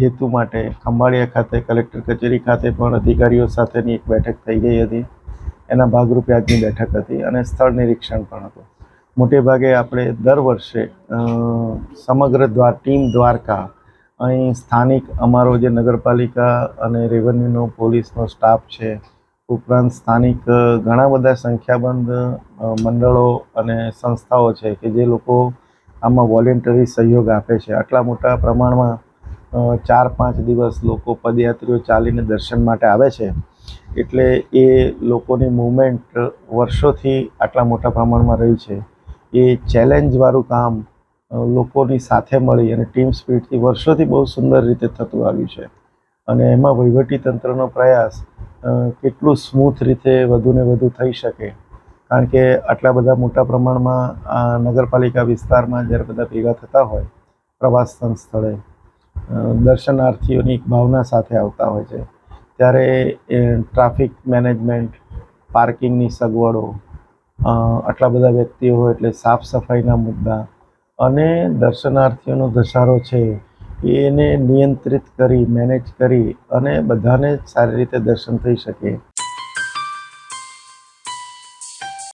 હેતુ માટે ખંભાળિયા ખાતે, કલેક્ટર કચેરી ખાતે પણ અધિકારીઓ સાથેની એક બેઠક થઈ ગઈ હતી. એના ભાગરૂપે આજની બેઠક હતી અને સ્થળ નિરીક્ષણ પણ હતું. મોટે ભાગે આપણે દર વર્ષે સમગ્ર દ્વાર, ટીમ દ્વારકા, અહીં સ્થાનિક અમારો જે નગરપાલિકા અને રેવન્યુનો પોલીસનો સ્ટાફ છે, ઉપરાંત સ્થાનિક ઘણા બધા સંખ્યાબંધ મંડળો અને સંસ્થાઓ છે કે જે લોકો આમાં વોલેન્ટરી સહયોગ આપે છે. આટલા મોટા પ્રમાણમાં ચાર પાંચ દિવસ લોકો પદયાત્રીઓ ચાલીને દર્શન માટે આવે છે. એટલે એ લોકોની મૂવમેન્ટ વર્ષોથી આટલા મોટા પ્રમાણમાં રહી છે. એ ચેલેન્જવાળું કામ લોકોની સાથે મળી અને ટીમ સ્પિરિટથી વર્ષોથી બહુ સુંદર રીતે થતું આવ્યું છે. અને એમાં વહીવટીતંત્રનો પ્રયાસ કેટલું સ્મૂથ રીતે વધુને વધુ થઈ શકે. કારણ કે આટલા બધા મોટા પ્રમાણમાં આ નગરપાલિકા વિસ્તારમાં જ્યારે બધા ભેગા થતા હોય પ્રવાસન સ્થળે દર્શનાર્થીઓની એક ભાવના સાથે આવતા હોય છે. ત્યારે ટ્રાફિક મેનેજમેન્ટ, પાર્કિંગની સગવડો આટલા બધા વ્યક્તિઓ હોય એટલે સાફ સફાઈના મુદ્દા અને દર્શનાર્થીઓનો ધસારો છે એને નિયંત્રિત કરી, મેનેજ કરી અને બધાને સારી રીતે દર્શન થઈ શકે.